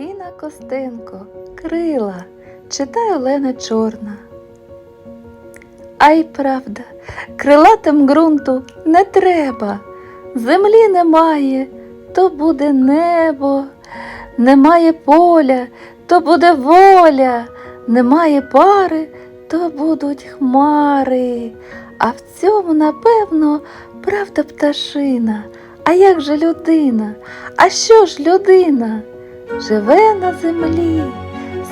Аліна Костенко, Крила, читає Олена Чорна. Ай правда, крилатим ґрунту не треба, землі немає, то буде небо, немає поля, то буде воля, немає пари, то будуть хмари. А в цьому, напевно, правда пташина. А як же людина? А що ж людина? Живе на землі,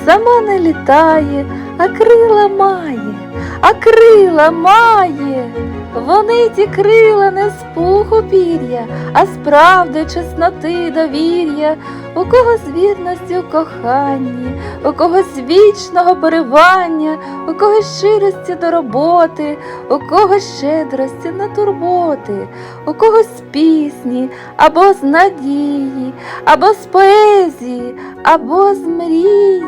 сама не літає, а крила має, а крила має. Вони ті крила не з пуху пір'я, а з правди, чесноти, довір'я, у когось вірності у коханні, у когось вічного поривання, у когось щирості до роботи, у когось щедрості на турботи, у когось пісні, або з надії, або з поезії, або з мрії.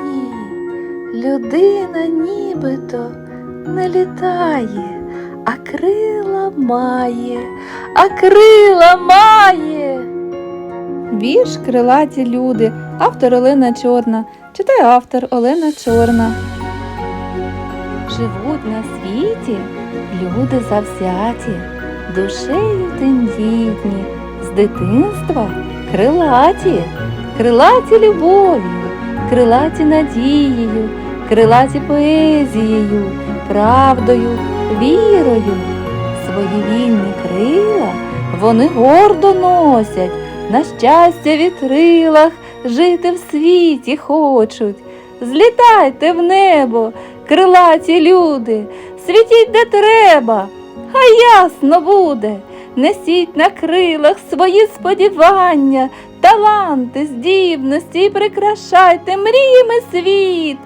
Людина нібито не літає, а крила має, а крила має. Вірш крилаті люди. Автор Олена Чорна. Читає автор Олена Чорна. Живуть на світі люди завзяті, душею тендітні, з дитинства крилаті, крилаті любов'ю, крилаті надією, крилаті поезією, правдою, вірою. Свої вільні крила вони гордо носять, на щастя вітрилах жити в світі хочуть. Злітайте в небо, крилаті люди, світіть де треба, хай ясно буде. Несіть на крилах свої сподівання, таланти, здібності і прикрашайте мріями світ.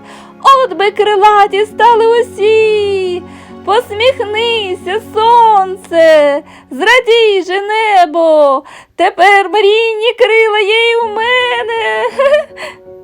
От би крилаті стали усі. Посміхнися, сонце, зрадій же небо, тепер мрійні крила є і у мене